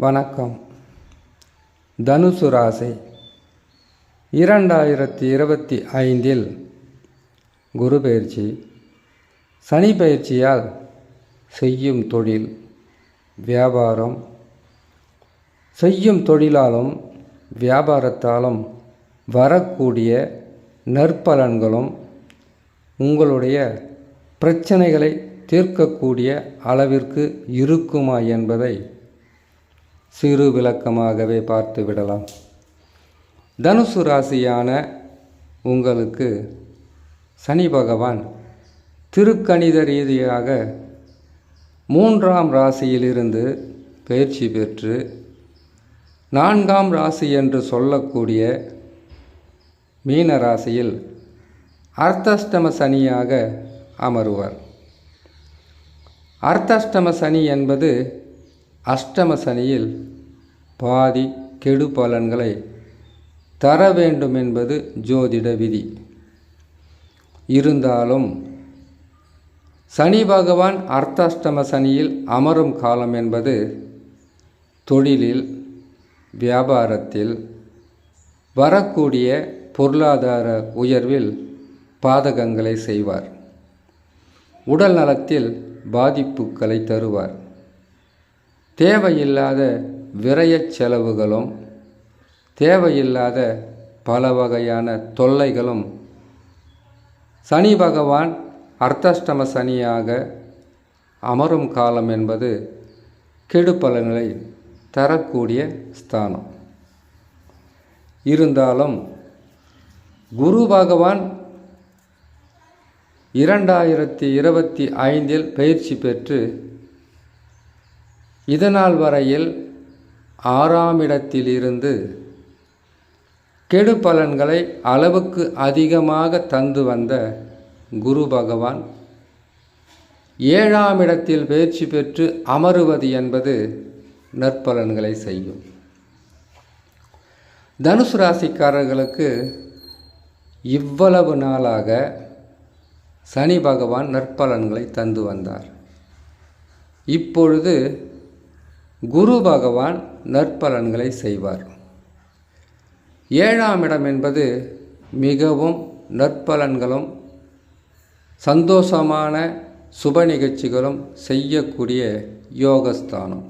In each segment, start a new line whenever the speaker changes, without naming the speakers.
வணக்கம். தனுசு ராசி இரண்டாயிரத்தி இருபத்தி ஐந்தில் குரு பயிற்சி. சனி பயிற்சியால் செய்யும் தொழில் வியாபாரம். செய்யும் தொழிலாலும் வியாபாரத்தாலும் வரக்கூடிய நற்பலன்களும் உங்களுடைய பிரச்சனைகளை தீர்க்கக்கூடிய அளவிற்கு இருக்குமா என்பதை சிறு விளக்கமாகவே பார்த்து விடலாம். தனுசு ராசியான உங்களுக்கு சனி பகவான் திருக்கணித ரீதியாக மூன்றாம் ராசியிலிருந்து பயிற்சி பெற்று நான்காம் ராசி என்று சொல்லக்கூடிய மீன ராசியில் அர்த்தஷ்டம சனியாக அமருவார். அர்த்தஷ்டம சனி என்பது அஷ்டம சனியில் பாதி கெடு பலன்களை தர வேண்டும் என்பது ஜோதிட விதி. இருந்தாலும் சனி பகவான் அர்த்தாஷ்டம சனியில் அமரும் காலம் என்பது தொழிலில் வியாபாரத்தில் வரக்கூடிய பொருளாதார உயர்வில் பாதகங்களை செய்வார். உடல் நலத்தில் பாதிப்புகளை தருவார். தேவையில்லாத விரயச் செலவுகளும் தேவையில்லாத பல வகையான தொல்லைகளும் சனி பகவான் அர்த்தஷ்டம சனியாக அமரும் காலம் என்பது கெடுபலன்களை தரக்கூடிய ஸ்தானம். இருந்தாலும் குரு பகவான் இரண்டாயிரத்தி இருபத்தி ஐந்தில் பயிற்சி பெற்று இதனால் வரையில் ஆறாம் இடத்திலிருந்து கெடு பலன்களை அளவுக்கு அதிகமாக தந்து வந்த குரு பகவான் ஏழாம் இடத்தில் பயிற்சி பெற்று அமருவது என்பது நற்பலன்களை செய்யும். தனுசு ராசிக்காரர்களுக்கு இவ்வளவு நாளாக சனி பகவான் நற்பலன்களை தந்து வந்தார். இப்பொழுது குரு பகவான் நற்பலன்களை செய்வார். ஏழாம் இடம் என்பது மிகவும் நற்பலன்களும் சந்தோஷமான சுப நிகழ்ச்சிகளும் செய்யக்கூடிய யோகஸ்தானம்.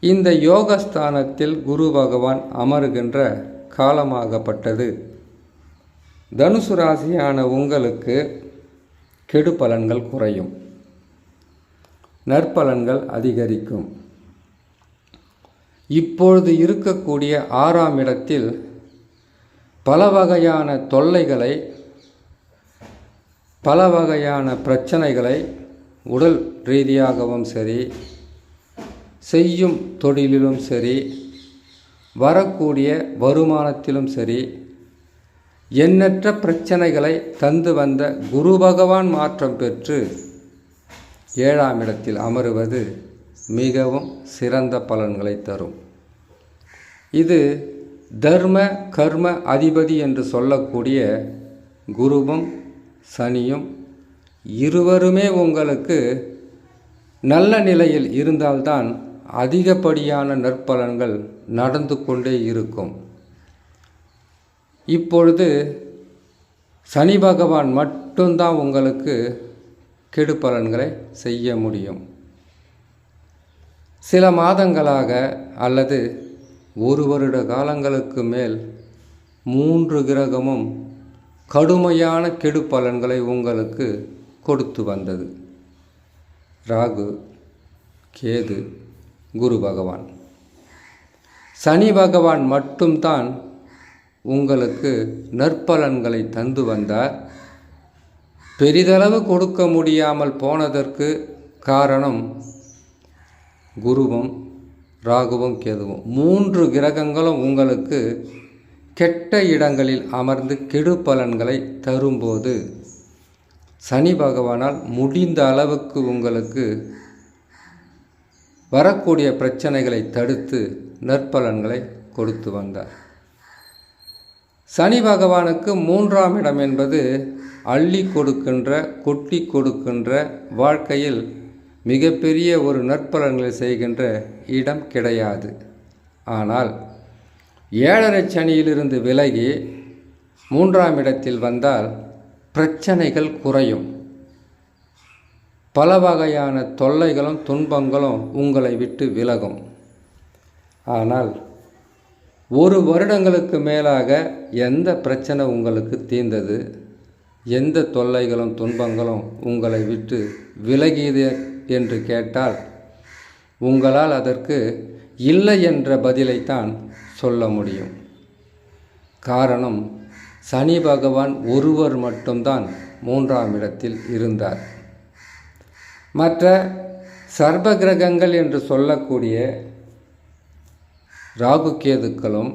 இந்த யோகஸ்தானத்தில் குரு பகவான் அமருகின்ற காலமாகப்பட்டது. தனுசு ராசியான உங்களுக்கு கெடு பலன்கள் குறையும். நற்பலன்கள் அதிகரிக்கும். இப்பொழுது இருக்கக்கூடிய ஆறாம் இடத்தில் பல வகையான தொல்லைகளை பல வகையான பிரச்சனைகளை உடல் ரீதியாகவும் சரி செய்யும் தொழிலிலும் சரி வரக்கூடிய வருமானத்திலும் சரி எண்ணற்ற பிரச்சனைகளை தந்து வந்த குரு பகவான் மாற்றம் பெற்று ஏழாம் இடத்தில் அமருவது மிகவும் சிறந்த பலன்களை தரும். இது தர்ம கர்ம அதிபதி என்று சொல்லக்கூடிய குருவும் சனியும் இருவருமே உங்களுக்கு நல்ல நிலையில் இருந்தால்தான் அதிகப்படியான நற்பலன்கள் நடந்து கொண்டே இருக்கும். இப்பொழுது சனி பகவான் மட்டும்தான் உங்களுக்கு கெடு பலன்களை செய்ய முடியும். சில மாதங்களாக அல்லது ஒரு வருட காலங்களுக்கு மேல் மூன்று கிரகமும் கடுமையான கெடு பலன்களை உங்களுக்கு கொடுத்து வந்தது. ராகு கேது குரு பகவான். சனி பகவான் மட்டும்தான் உங்களுக்கு நற்பலன்களை தந்து வந்தார். பெரிதளவு கொடுக்க முடியாமல் போனதற்கு காரணம் குருவும் ராகுவும் கேதுவும். மூன்று கிரகங்களும் உங்களுக்கு கெட்ட இடங்களில் அமர்ந்து கெடு பலன்களை தரும்போது சனி பகவானால் முடிந்த அளவுக்கு உங்களுக்கு வரக்கூடிய பிரச்சனைகளை தடுத்து நற்பலன்களை கொடுத்து வந்தார். சனி பகவானுக்கு மூன்றாம் இடம் என்பது அள்ளி கொடுக்கின்ற கொட்டி கொடுக்கின்ற வாழ்க்கையில் மிகப்பெரிய ஒரு நற்பலன்களை செய்கின்ற இடம் கிடையாது. ஆனால் ஏழரை சனியிலிருந்து விலகி மூன்றாம் இடத்தில் வந்தால் பிரச்சனைகள் குறையும். பல வகையான தொல்லைகளும் துன்பங்களும் உங்களை விட்டு விலகும். ஆனால் ஒரு வருடங்களுக்கு மேலாக எந்த பிரச்சனை உங்களுக்கு தீர்ந்தது? எந்த தொல்லைகளும் துன்பங்களும் உங்களை விட்டு விலகியது என்று கேட்டால் உங்களால் அதற்கு இல்லை என்ற பதிலைத்தான் சொல்ல முடியும். காரணம் சனி பகவான் ஒருவர் மட்டும்தான் மூன்றாம் இடத்தில் இருந்தார். மற்ற சர்ப கிரகங்கள் என்று சொல்லக்கூடிய ராகு கேதுக்களும்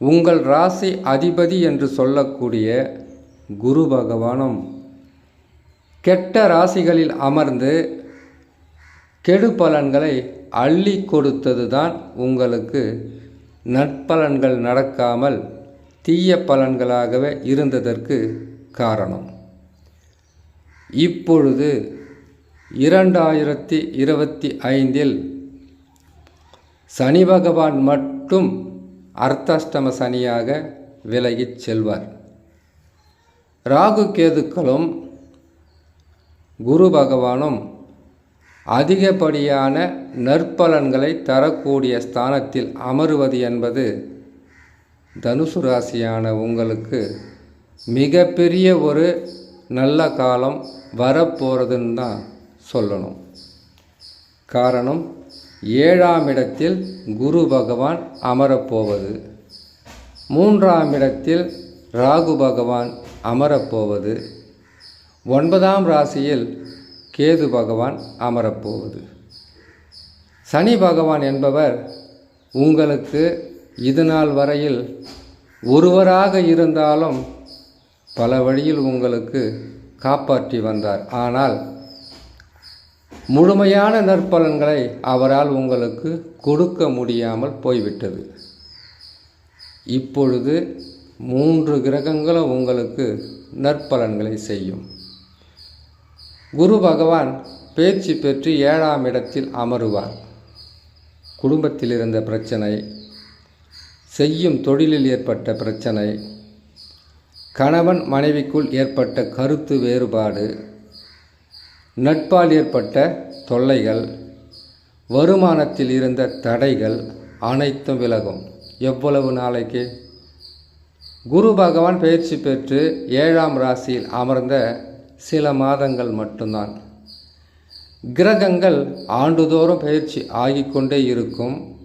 உங்கள் ராசி அதிபதி என்று சொல்லக்கூடிய குரு பகவானும் கெட்ட ராசிகளில் அமர்ந்து கெடு பலன்களை அள்ளி கொடுத்தது தான் உங்களுக்கு நற்பலன்கள் நடக்காமல் தீய பலன்களாகவே இருந்ததற்கு காரணம். இப்பொழுது இரண்டாயிரத்தி இருபத்தி ஐந்தில் சனி பகவான் மட்டும் அர்த்தாஷ்டம சனியாக விலகிச் செல்வார். ராகு கேதுக்களும் குரு பகவானும் அதிகப்படியான நற்பலன்களை தரக்கூடிய ஸ்தானத்தில் அமருவது என்பது தனுசு ராசியான உங்களுக்கு மிகப்பெரிய ஒரு நல்ல காலம் வரப்போகிறதுன்னு தான் சொல்லணும். காரணம் ஏழாம் இடத்தில் குரு பகவான் அமரப்போவது. மூன்றாம் இடத்தில் ராகு பகவான் அமரப்போவது. ஒன்பதாம் ராசியில் கேது பகவான் அமரப்போவது. சனி பகவான் என்பவர் உங்களுக்கு இது நாள் வரையில் ஒருவராக இருந்தாலும் பல வழியில் உங்களுக்கு காப்பாற்றி வந்தார். ஆனால் முழுமையான நற்பலன்களை அவரால் உங்களுக்கு கொடுக்க முடியாமல் போய்விட்டது. இப்பொழுது மூன்று கிரகங்களும் உங்களுக்கு நற்பலன்களை செய்யும். குரு பகவான் பேச்சு பெற்று ஏழாம் இடத்தில் அமருவார். குடும்பத்தில் இருந்த பிரச்சனை செய்யும் தொழிலில் ஏற்பட்ட பிரச்சனை கணவன் மனைவிக்குள் ஏற்பட்ட கருத்து வேறுபாடு நட்பால் ஏற்பட்ட தொல்லைகள் வருமானத்தில் இருந்த தடைகள் அனைத்தும் விலகும். எவ்வளவு நாளைக்கு? குரு பகவான் பயிற்சி பெற்று ஏழாம் ராசியில் அமர்ந்த சில மாதங்கள் மட்டும்தான். கிரகங்கள் ஆண்டுதோறும் பயிற்சி ஆகிக்கொண்டே இருக்கும்.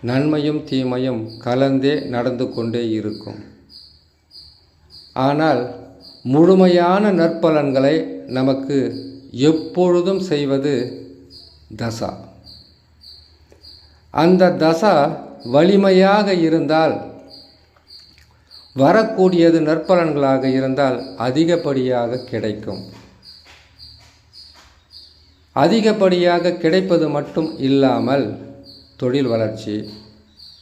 நன்மையும் தீமையும் கலந்தே நடந்து கொண்டே இருக்கும். ஆனால் முழுமையான நற்பலன்களை நமக்கு எப்பொழுதும் செய்வது தசா. அந்த தசா வலிமையாக இருந்தால் வரக்கூடியது நற்பலன்களாக இருந்தால் அதிகப்படியாக கிடைக்கும். அதிகப்படியாக கிடைப்பது மட்டும் இல்லாமல் தொழில் வளர்ச்சி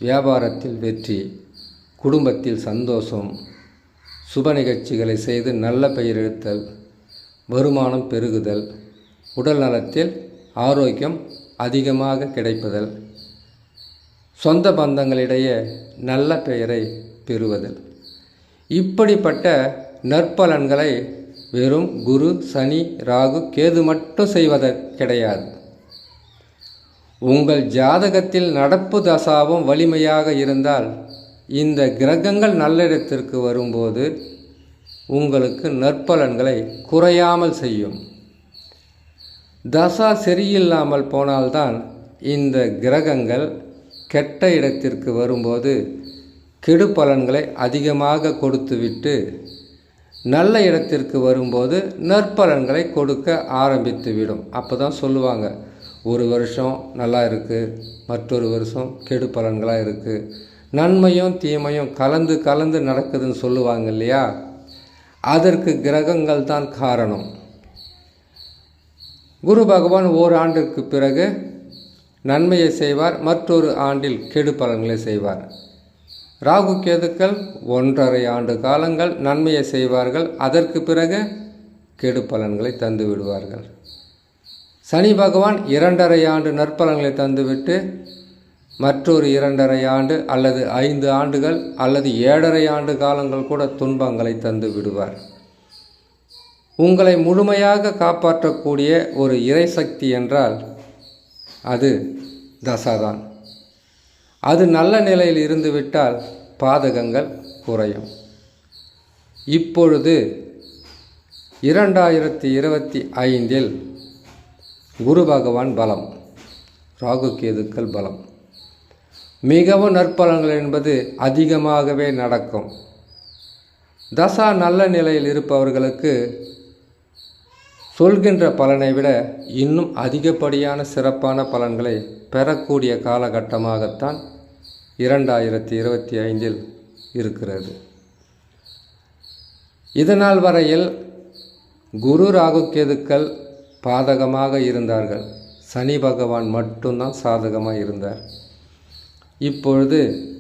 வியாபாரத்தில் வெற்றி குடும்பத்தில் சந்தோஷம் சுப நிகழ்ச்சிகளை செய்து நல்ல பெயர் எடுத்தல் வருமானம் பெருகுதல் உடல் நலத்தில் ஆரோக்கியம் அதிகமாக கிடைப்பதல் சொந்த பந்தங்களிடையே நல்ல பெயரை பெறுவதல். இப்படிப்பட்ட நற்பலன்களை வெறும் குரு சனி ராகு கேது மட்டும் செய்வது கிடையாது. உங்கள் ஜாதகத்தில் நடப்பு தசாவும் வலிமையாக இருந்தால் இந்த கிரகங்கள் நல்லிடத்திற்கு வரும்போது உங்களுக்கு நற்பலன்களை குறையாமல் செய்யும். தசா சரியில்லாமல் போனால்தான் இந்த கிரகங்கள் கெட்ட இடத்திற்கு வரும்போது கெடு பலன்களை அதிகமாக கொடுத்துவிட்டு நல்ல இடத்திற்கு வரும்போது நற்பலன்களை கொடுக்க ஆரம்பித்து விடும் அப்போ தான் சொல்லுவாங்க ஒரு வருஷம் நல்லா இருக்குது மற்றொரு வருஷம் கெடு பலன்களாக இருக்குது நன்மையும் தீமையும் கலந்து கலந்து நடக்குதுன்னு சொல்லுவாங்க இல்லையா? அதற்கு கிரகங்கள் தான் காரணம். குரு பகவான் ஓராண்டிற்கு பிறகு நன்மையை செய்வார் மற்றொரு ஆண்டில் கெடு பலன்களை செய்வார். ராகு கேதுக்கள் ஒன்றரை ஆண்டு காலங்கள் நன்மையை செய்வார்கள் அதற்கு பிறகு கெடு பலன்களை தந்து விடுவார்கள். சனி பகவான் இரண்டரை ஆண்டு நற்பலன்களை தந்துவிட்டு மற்றொரு இரண்டரை ஆண்டு அல்லது ஐந்து ஆண்டுகள் அல்லது ஏழரை ஆண்டு காலங்கள் கூட துன்பங்களை தந்து விடுவார். உங்களை முழுமையாக காப்பாற்றக்கூடிய ஒரு இறைசக்தி என்றால் அது தசாதான். அது நல்ல நிலையில் இருந்துவிட்டால் பாதகங்கள் குறையும். இப்பொழுது இரண்டாயிரத்தி இருபத்தி ஐந்தில் குரு பகவான் பலம் ராகு கேதுக்கள் பலம். மிகவும் நற்பலன்கள் என்பது அதிகமாகவே நடக்கும். தசா நல்ல நிலையில் இருப்பவர்களுக்கு சொல்கின்ற பலனை விட இன்னும் அதிகப்படியான சிறப்பான பலன்களை பெறக்கூடிய காலகட்டமாகத்தான் இரண்டாயிரத்தி இருபத்தி ஐந்தில் இருக்கிறது. இதனால் வரையில் குரு ராகு கேதுக்கள் பாதகமாக இருந்தார்கள். சனி பகவான் மட்டும்தான் சாதகமாக இருந்தார். இப்பொழுது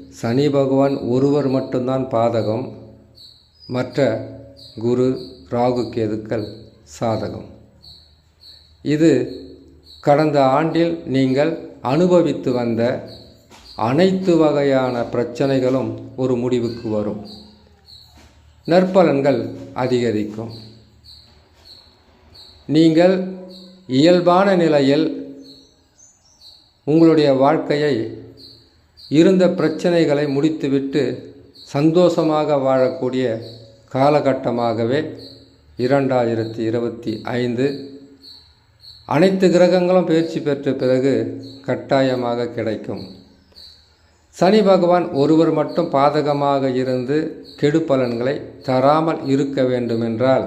சனி பகவான் ஒருவர் மட்டும்தான் பாதகம் மற்ற குரு ராகு கேதுக்கள் சாதகம். இது கடந்த ஆண்டில் நீங்கள் அனுபவித்து வந்த அனைத்து வகையான பிரச்சனைகளும் ஒரு முடிவுக்கு வரும். நற்பலன்கள் அதிகரிக்கும். நீங்கள் இயல்பான நிலையில் உங்களுடைய வாழ்க்கையை இருந்த பிரச்சனைகளை முடித்துவிட்டு சந்தோஷமாக வாழக்கூடிய காலகட்டமாகவே இரண்டாயிரத்தி இருபத்தி ஐந்து அனைத்து கிரகங்களும் பயிற்சி பெற்ற பிறகு கட்டாயமாக கிடைக்கும். சனி பகவான் ஒருவர் மட்டும் பாதகமாக இருந்து கெடு பலன்களை தராமல் இருக்க வேண்டுமென்றால்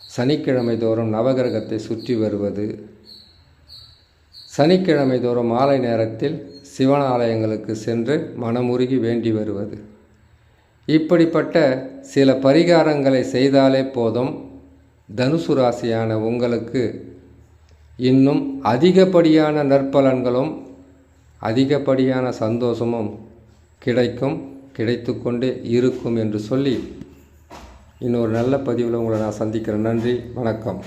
சனிக்கிழமை தோறும் நவகிரகத்தை சுற்றி வருவது. சனிக்கிழமை தோறும் மாலை நேரத்தில் சிவன் ஆலயங்களுக்கு சென்று மனமுருகி வேண்டி வருவது. இப்படிப்பட்ட சில பரிகாரங்களை செய்தாலே போதும். தனுசு ராசியான உங்களுக்கு இன்னும் அதிகப்படியான நற்பலன்களும் அதிகப்படியான சந்தோஷமும் கிடைக்கும் கிடைத்து கொண்டே இருக்கும் என்று சொல்லி இன்னொரு நல்ல பதிவில் உங்களை நான் சந்திக்கிறேன். நன்றி வணக்கம்.